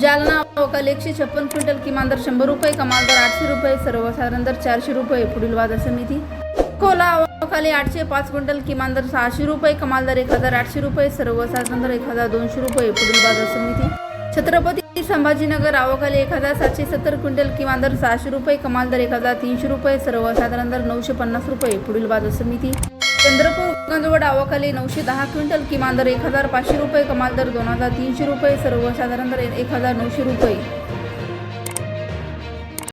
जालना अवकाल एकशे छप्पन क्विंटल किमान दर शंभर रुपये कमाल दर आठशे रुपये सर्वसाधारण दर चारशे रुपये पुढील बाजार समिती. अकोला अवकाली आठशे पाच क्विंटल किमान दर सहाशे रुपये कमाल दर एक हजार आठशे रुपये सर्वसाधारण दर एक हजार दोनशे रुपये पुढील बाजार समिती. छत्रपती संभाजीनगर आवकाली एक हजार सातशे सत्तर क्विंटल किमान दर सहाशे रुपये कमाल दर एक हजार तीनशे रुपये सर्वसाधारण दर नऊशे पन्नास रुपये पुढील बाजार समिती. चंद्रपूर गंजवड आवाखाली नऊशे दहा क्विंटल किमान दर एक हजार पाचशे रुपये कमाल दर दोन हजार तीनशे रुपये सर्वसाधारण दर एक हजार नऊशे रुपये.